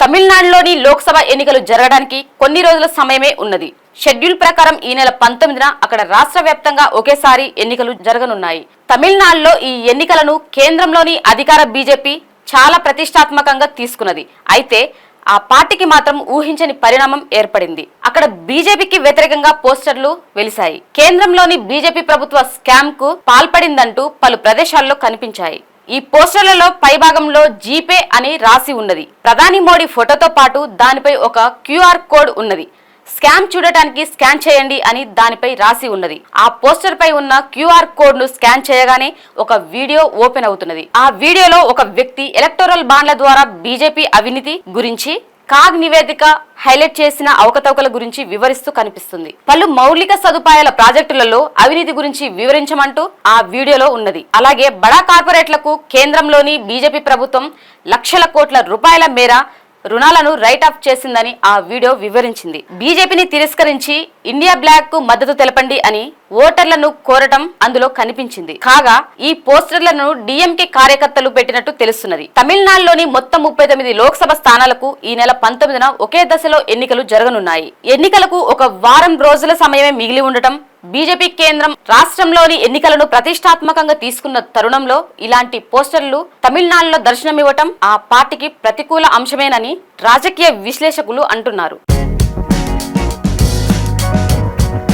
తమిళనాడులోని లోక్సభ ఎన్నికలు జరగడానికి కొన్ని రోజుల సమయమే ఉన్నది. షెడ్యూల్ ప్రకారం ఈ నెల పంతొమ్మిదిన అక్కడ రాష్ట్ర వ్యాప్తంగా ఒకేసారి ఎన్నికలు జరగనున్నాయి. తమిళనాడులో ఈ ఎన్నికలను కేంద్రంలోని అధికార బీజేపీ చాలా ప్రతిష్టాత్మకంగా తీసుకున్నది. అయితే ఆ పార్టీకి మాత్రం ఊహించని పరిణామం ఏర్పడింది. అక్కడ బీజేపీకి వ్యతిరేకంగా పోస్టర్లు వెలిశాయి. కేంద్రంలోని బీజేపీ ప్రభుత్వ స్కామ్కు పాల్పడిందంటూ పలు ప్రదేశాల్లో కనిపించాయి. ఈ పోస్టర్లలో పైభాగంలో జీపే అని రాసి ఉన్నది. ప్రధాని మోడీ ఫోటోతో పాటు దానిపై ఒక క్యూఆర్ కోడ్ ఉన్నది. స్కామ్ చూడటానికి స్కాన్ చేయండి అని దానిపై రాసి ఉన్నది. ఆ పోస్టర్ పై ఉన్న క్యూఆర్ కోడ్ను స్కాన్ చేయగానే ఒక వీడియో ఓపెన్ అవుతున్నది. ఆ వీడియోలో ఒక వ్యక్తి ఎలక్టోరల్ బాండ్ల ద్వారా బీజేపీ అవినీతి గురించి కాగ్ నివేదిక హైలైట్ చేసిన అవకతవకల గురించి వివరిస్తూ కనిపిస్తుంది. పలు మౌలిక సదుపాయాల ప్రాజెక్టులలో అవినీతి గురించి వివరించమంటూ ఆ వీడియోలో ఉన్నది. అలాగే బడా కార్పొరేట్లకు కేంద్రంలోని బీజేపీ ప్రభుత్వం లక్షల కోట్ల రూపాయల మేర రుణాలను రైట్ ఆఫ్ చేసిందని ఆ వీడియో వివరించింది. బీజేపీని తిరస్కరించి ఇండియా బ్లాక్కు మద్దతు తెలపండి అని ఓటర్లను కోరటం అందులో కనిపించింది. కాగా ఈ పోస్టర్లను డిఎంకే కార్యకర్తలు పెట్టినట్టు తెలుస్తున్నది. తమిళనాడులోని మొత్తం ముప్పై తొమ్మిది లోక్సభ స్థానాలకు ఈ నెల పంతొమ్మిదిన ఒకే దశలో ఎన్నికలు జరగనున్నాయి. ఎన్నికలకు ఒక వారం రోజుల సమయమే మిగిలి ఉండటం బీజేపీ కేంద్రం రాష్ట్రంలోని ఎన్నికలను ప్రతిష్టాత్మకంగా తీసుకున్న తరుణంలో ఇలాంటి పోస్టర్లు తమిళనాడులో దర్శనమివ్వటం ఆ పార్టీకి ప్రతికూల అంశమేనని రాజకీయ విశ్లేషకులు అంటున్నారు.